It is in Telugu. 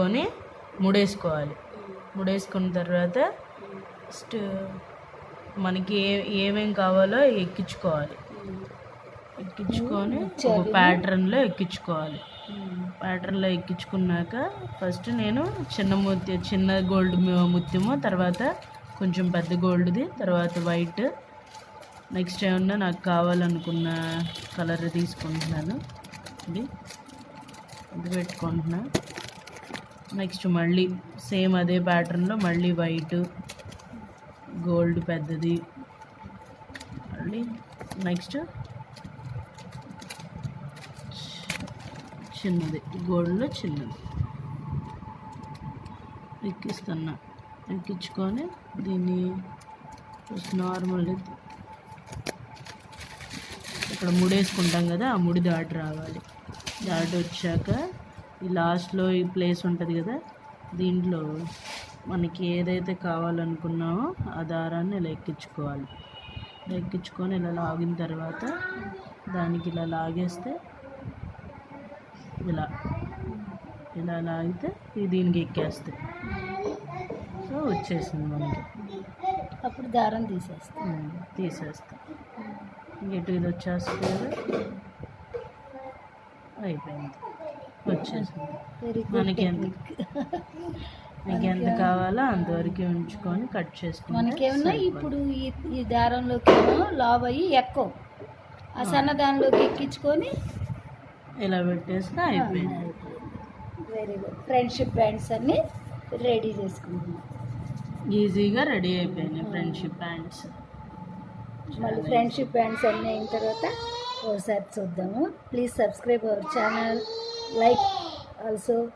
పెట్టుకొని ముడేసుకోవాలి. ముడేసుకున్న తర్వాత ఫస్ట్ మనకి ఏ ఏమేం కావాలో ఎక్కించుకోవాలి. ఎక్కించుకొని ఒక ప్యాటర్న్లో ఎక్కించుకోవాలి. ప్యాటర్న్లో ఎక్కించుకున్నాక ఫస్ట్ నేను చిన్న ముత్య చిన్న గోల్డ్ ముత్యము తర్వాత కొంచెం పెద్ద గోల్డ్ది తర్వాత వైట్ నెక్స్ట్ ఏమన్నా నాకు కావాలనుకున్న కలర్ తీసుకుంటున్నాను. ఇది. ఇది పెట్టుకుంటున్నా. నెక్స్ట్ మళ్ళీ సేమ్ అదే ప్యాటర్న్లో మళ్ళీ వైట్ గోల్డ్ పెద్దది. మళ్ళీ నెక్స్ట్ చిన్నది గోల్డ్లో చిన్నది. ఎక్కిస్తున్నా. ఎక్కించుకొని దీన్ని నార్మల్ ఇక్కడ ముడేసుకుంటాం కదా ఆ ముడి దాటి రావాలి. దాటి వచ్చాక ఈ లాస్ట్లో ఈ ప్లేస్ ఉంటుంది కదా దీంట్లో మనకి ఏదైతే కావాలనుకున్నామో ఆ దారాన్ని ఇలా ఎక్కించుకోవాలి. ఎక్కించుకొని ఇలా లాగిన తర్వాత దానికి ఇలా లాగేస్తే ఇలా ఇలా లాగితే ఇది దీనికి ఎక్కేస్తాయి. సో వచ్చేసింది మనకి. అప్పుడు దారం తీసేస్తాం. తీసేస్తాం. ఇటు ఇది వచ్చేస్తుంది? అయిపోయింది. వచ్చేసింది మనకి ఎంత మీకు ఎంత కావాలో అంతవరకు ఉంచుకొని కట్ చేసుకుంటే మనకేమన్నా. ఇప్పుడు ఈ ఈ దారంలోకి ఏమో లావ్ అయ్యి ఎక్కువ. ఆ సన్న దానిలోకి ఎక్కించుకొని ఇలా పెట్టేస్తే అయిపోయింది. వెరీ గుడ్ ఫ్రెండ్షిప్ బ్యాండ్స్ అన్ని రెడీ చేసుకుంటున్నాం. ఈజీగా రెడీ అయిపోయినాయి ఫ్రెండ్షిప్ ప్యాంట్స్ మళ్ళీ ఫ్రెండ్షిప్ బ్యాండ్స్ అన్నీ అయిన తర్వాత ఒకసారి చూద్దాము. Please subscribe our channel like also